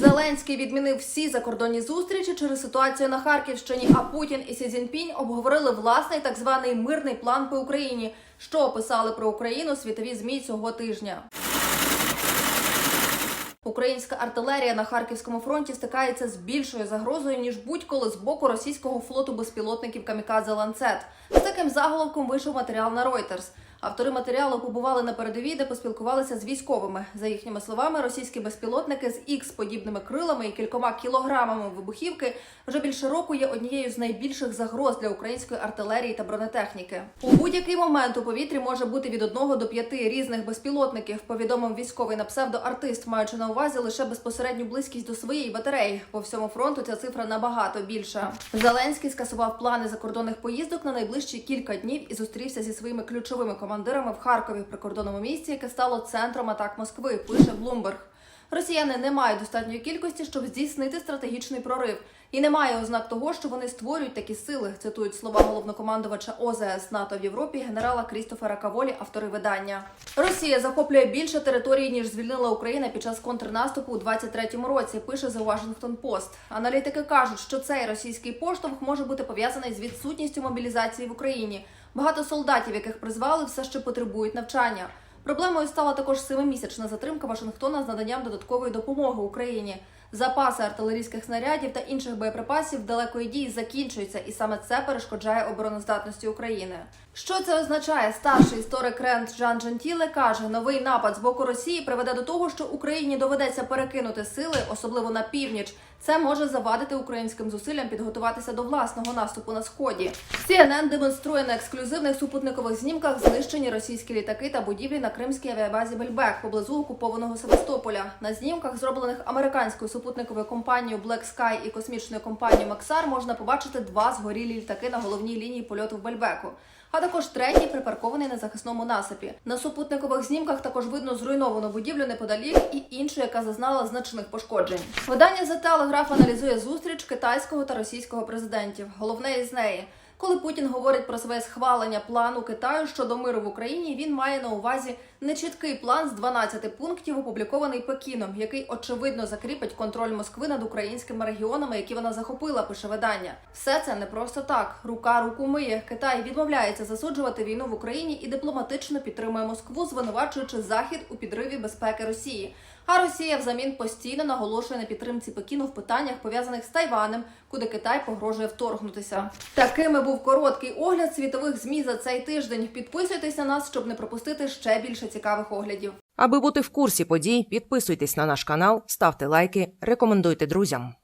Зеленський відмінив всі закордонні зустрічі через ситуацію на Харківщині. А Путін і Сі Цзіньпінь обговорили власний так званий мирний план по Україні, що описали про Україну світові змі цього тижня. Українська артилерія на харківському фронті стикається з більшою загрозою ніж будь-коли з боку російського флоту безпілотників Камікадзе Ланцет. З таким заголовком вийшов матеріал на Reuters. Автори матеріалу побували на передовій, де поспілкувалися з військовими. За їхніми словами, російські безпілотники з ікс подібними крилами і кількома кілограмами вибухівки вже більше року є однією з найбільших загроз для української артилерії та бронетехніки. У будь-який момент у повітрі може бути від одного до п'яти різних безпілотників. Повідомив військовий на псевдоартист, маючи на увазі лише безпосередню близькість до своєї батареї. По всьому фронту ця цифра набагато більша. Зеленський скасував плани закордонних поїздок на найближчі кілька днів і зустрівся зі своїми ключовими командирами в Харкові в прикордонному місці, яке стало центром атак Москви. Пише Блумберг. Росіяни не мають достатньої кількості, щоб здійснити стратегічний прорив, і немає ознак того, що вони створюють такі сили. Цитують слова головнокомандувача ОЗС НАТО в Європі генерала Крістофера Каволі, автори видання. Росія захоплює більше території ніж звільнила Україна під час контрнаступу у 23-му році. Пише The Washington Post. Аналітики кажуть, що цей російський поштовх може бути пов'язаний з відсутністю мобілізації в Україні. Багато солдатів, яких призвали, все ще потребують навчання. Проблемою стала також семимісячна затримка Вашингтона з наданням додаткової допомоги Україні. Запаси артилерійських снарядів та інших боєприпасів далекої дії закінчуються, і саме це перешкоджає обороноздатності України. Що це означає? Старший історик Рент Жан Джентіле каже, новий напад з боку Росії приведе до того, що Україні доведеться перекинути сили, особливо на північ. Це може завадити українським зусиллям підготуватися до власного наступу на сході. CNN демонструє на ексклюзивних супутникових знімках знищені російські літаки та будівлі на кримській авіабазі Бельбек поблизу окупованого Севастополя. На знімках, зроблених американською супутниковою компанією Black Sky і космічною компанією Максар, можна побачити два згорілі літаки на головній лінії польоту в Бельбеку. А також третій припаркований на захисному насипі. На супутникових знімках також видно зруйновану будівлю неподалік і іншу, яка зазнала значних пошкоджень. Видання The Telegraph аналізує зустріч китайського та російського президентів. Головне із неї. Коли Путін говорить про своє схвалення плану Китаю щодо миру в Україні, він має на увазі нечіткий план з 12 пунктів, опублікований Пекіном, який очевидно закріпить контроль Москви над українськими регіонами, які вона захопила. Пише видання. Все це не просто так. Рука руку миє. Китай відмовляється засуджувати війну в Україні і дипломатично підтримує Москву, звинувачуючи захід у підриві безпеки Росії. А Росія взамін постійно наголошує на підтримці Пекіну в питаннях пов'язаних з Тайванем, куди Китай погрожує вторгнутися. Такими був короткий огляд світових змі за цей тиждень. Підписуйтесь на нас, щоб не пропустити ще більше цікавих оглядів. Аби бути в курсі подій, підписуйтесь на наш канал, ставте лайки, рекомендуйте друзям.